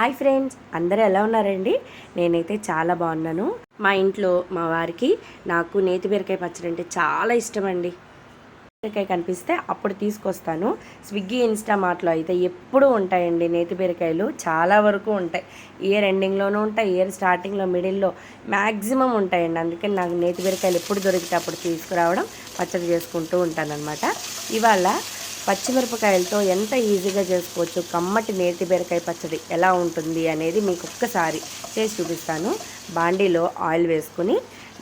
Hi friends అందరూ ఎలా ఉన్నారండి? నేనైతే చాలా బాగున్నాను. మా ఇంట్లో మా వారికి నాకు నేతి బీరకాయ పచ్చడి అంటే చాలా ఇష్టం అండి బీరకాయ కనిపిస్తే అప్పుడు తీసుకొస్తాను. స్విగ్గీ ఇన్స్టా మార్ట్లో అయితే ఎప్పుడూ ఉంటాయండి నేతి బీరకాయలు. చాలా వరకు ఉంటాయి. ఇయర్ ఎండింగ్లోనూ ఉంటాయి ఇయర్ స్టార్టింగ్లో మిడిల్లో మ్యాక్సిమం ఉంటాయండి. అందుకని నాకు నేతి బీరకాయలు ఎప్పుడు దొరికితే అప్పుడు తీసుకురావడం పచ్చడి చేసుకుంటూ ఉంటానన్నమాట. ఇవాళ పచ్చిమిరపకాయలతో ఎంత ఈజీగా చేసుకోవచ్చు? కమ్మటి నేతి బీరకాయ పచ్చడి ఎలా ఉంటుంది అనేది మీకు ఒక్కసారి చేసి చూపిస్తాను. బాండీలో ఆయిల్ వేసుకుని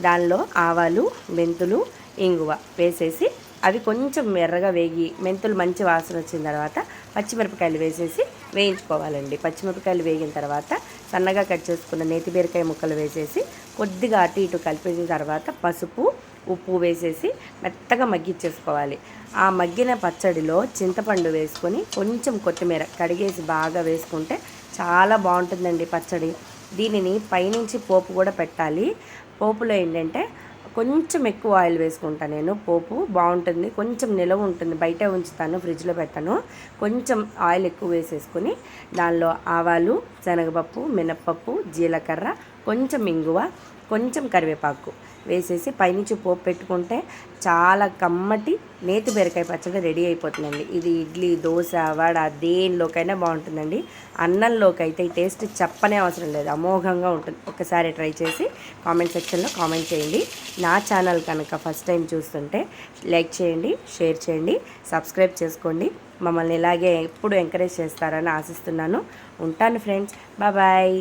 దానిలో ఆవాలు మెంతులు ఇంగువ వేసేసి అవి కొంచెం ఎర్రగా వేగి మెంతులు మంచి వాసన వచ్చిన తర్వాత పచ్చిమిరపకాయలు వేసేసి వేయించుకోవాలండి. పచ్చిమిరపకాయలు వేగిన తర్వాత సన్నగా కట్ చేసుకున్న నేతి బీరకాయ ముక్కలు వేసేసి కొద్దిగా అటు ఇటు కలిపేసిన తర్వాత పసుపు ఉప్పు వేసేసి మెత్తగా మగ్గిచ్చేసుకోవాలి. ఆ మగ్గిన పచ్చడిలో చింతపండు వేసుకొని కొంచెం కొత్తిమీర కడిగేసి బాగా వేసుకుంటే చాలా బాగుంటుందండి పచ్చడి. దీనిని పైనుంచి పోపు కూడా పెట్టాలి. పోపులో ఏంటంటే కొంచెం ఎక్కువ ఆయిల్ వేసుకుంటాను నేను పోపు బాగుంటుంది కొంచెం నిలవ ఉంటుంది బయట ఉంచుతాను ఫ్రిడ్జ్లో పెడతాను. కొంచెం ఆయిల్ ఎక్కువ వేసేసుకొని దానిలో ఆవాలు శనగపప్పు మినప్పప్పు జీలకర్ర కొంచెం ఇంగువ కొంచెం కరివేపాకు వేసేసి పైనుంచి పోపు పెట్టుకుంటే చాలా కమ్మటి నేతి బీరకాయ పచ్చడి రెడీ అయిపోతుందండి. ఇది ఇడ్లీ దోశ వడ దేనిలోకైనా బాగుంటుందండి. అన్నంలోకి అయితే ఈ టేస్ట్ చెప్పనే అవసరం లేదు అమోఘంగా ఉంటుంది. ఒకసారి ట్రై చేసి కామెంట్ సెక్షన్లో కామెంట్ చేయండి. నా ఛానల్ కనుక ఫస్ట్ టైం చూస్తుంటే లైక్ చేయండి షేర్ చేయండి సబ్స్క్రైబ్ చేసుకోండి. మమ్మల్ని ఇలాగే ఎప్పుడు ఎంకరేజ్ చేస్తారని ఆశిస్తున్నాను. ఉంటాను ఫ్రెండ్స్. బాయ్